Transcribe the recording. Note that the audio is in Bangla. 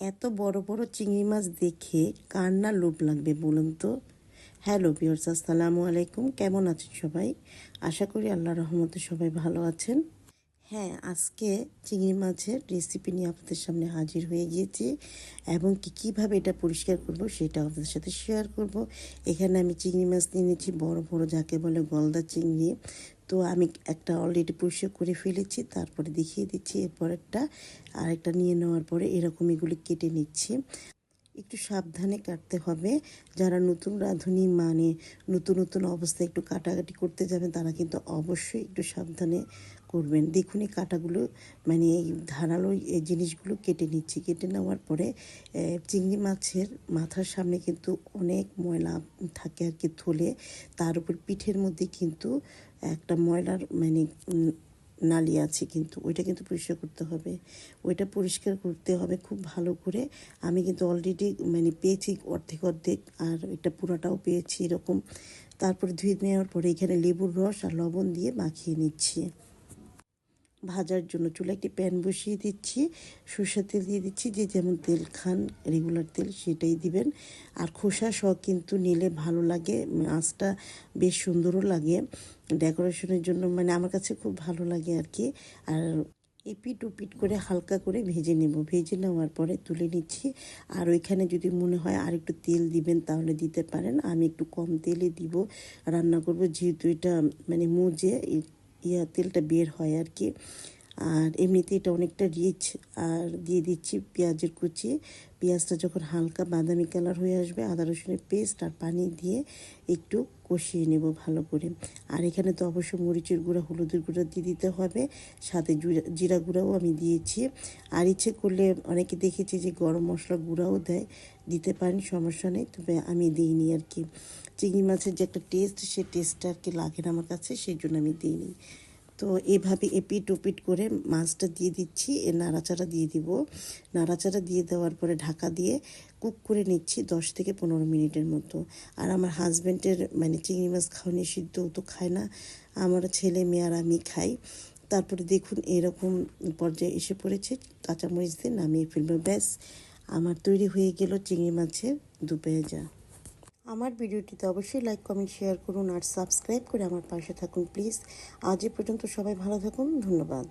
এত বড় বড় চিংড়ি মাছ দেখে কার না লোভ লাগবে বলুন তো? হ্যালো বিয়র্স আসসালামু আলাইকুম। কেমন আছেন সবাই? আশা করি আল্লাহ রহমতে সবাই ভালো আছেন। হ্যাঁ আজকে চিংড়ি মাছের রেসিপি নিয়ে আপনাদের সামনে হাজির হয়ে গিয়েছি এবং কি কীভাবে এটা পরিষ্কার করব সেটা আপনাদের সাথে শেয়ার করব। এখানে আমি চিংড়ি মাছ নিয়ে নিয়েছি বড় বড় যাকে বলে গলদা চিংড়ি। তো আমি একটা অলরেডি পরিষ্কার করে ফেলেছি, তারপরে দেখিয়ে দিচ্ছি এরপরেরটা আরেকটা নিয়ে নেওয়ার পরে এরকম এগুলি কেটে নিচ্ছি। একটু সাবধানে কাটতে হবে। যারা নতুন রাঁধুনি মানে নতুন নতুন অবস্থায় একটু কাটাকাটি করতে যাবেন, তারা কিন্তু অবশ্যই একটু সাবধানে করবেন। দেখুন এই কাটাগুলো মানে এই ধারালো এই জিনিসগুলো কেটে নিচ্ছি। কেটে নেওয়ার পরে চিংড়ি মাছের মাথার সামনে কিন্তু অনেক ময়লা থাকে আর কি থলে। তার উপর পিঠের মধ্যে কিন্তু একটা ময়লার মানে নালি আছে কিন্তু, ওইটা কিন্তু পরিষ্কার করতে হবে। ওইটা পরিষ্কার করতে হবে খুব ভালো করে। আমি কিন্তু অলরেডি মানে পেয়েছি অর্ধেক অর্ধেক, আর এটা পুরাটাও পেয়েছি এরকম। তারপরে ধুয়ে নেওয়ার পরে এখানে লেবুর রস আর লবণ দিয়ে মাখিয়ে নিচ্ছি। ভাজার জন্য চুলা একটি প্যান বসিয়ে দিচ্ছি, সরষের তেল দিয়ে দিচ্ছি, যে যেমন তেল খান রেগুলার তেল সেটাই দিবেন। আর খোসা সহ কিন্তু নিলে ভালো লাগে মাছটা বেশ সুন্দরও লাগে। ডেকোরেশনের জন্য মানে আমার কাছে খুব ভালো লাগে আর কি। আর এপিট ওপিট করে হালকা করে ভেজে নেব। ভেজে নেওয়ার পরে তুলে নিচ্ছি। আর ওইখানে যদি মনে হয় আর একটু তেল দিবেন তাহলে দিতে পারেন। আমি একটু কম তেলে দিব। রান্না করব যেহেতু এটা মানে মুজে ইয়া তেলটা বের হয় আর কি। আর এমনিতে এটা অনেকটা রিচ আর দিয়ে দিচ্ছি পেঁয়াজের কুচি। পেঁয়াজটা যখন হালকা বাদামি কালার হয়ে আসবে, আদা রসুনের পেস্ট আর পানি দিয়ে একটু কষিয়ে নেব ভালো করে। আর এখানে তো অবশ্যই মরিচের গুঁড়া, হলুদের গুঁড়া দিয়ে দিতে হবে। সাথে জিরা গুঁড়াও আমি দিয়েছি। আর ইচ্ছে করলে অনেকে দেখেছি যে গরম মশলা গুঁড়াও দেয়, দিতে পারেন, সমস্যা নেই, তবে আমি দিইনি আর কি। চিংড়ি মাছের যে একটা টেস্ট সে টেস্টটা আর কি লাগে না আমার কাছে, সেই জন্য আমি দিইনি। তো এভাবে এপিট ওপিট করে মাছটা দিয়ে দিচ্ছি এ নাড়াচাড়া দিয়ে দিব। নাড়াচাড়া দিয়ে দেওয়ার পরে ঢাকা দিয়ে কুক করে নিচ্ছি দশ থেকে পনেরো মিনিটের মতো। আর আমার হাজব্যান্ডের মানে চিংড়ি মাছ খাওয়ানি সিদ্ধ তো খায় না, আমার ছেলে মেয়ে আর আমি খাই। তারপরে দেখুন এরকম পর্যায়ে এসে পড়েছে, কাঁচামরিচ দিয়ে নামিয়ে ফেলব। ব্যাস, আমার তৈরি হয়ে গেল চিংড়ি মাছের দুপেজা আমার ভিডিওটিতে অবশ্যই লাইক কমেন্ট শেয়ার করুন আর সাবস্ক্রাইব করে আমার পাশে থাকুন প্লিজ আজ এ পর্যন্ত সবাই ভালো থাকুন, ধন্যবাদ।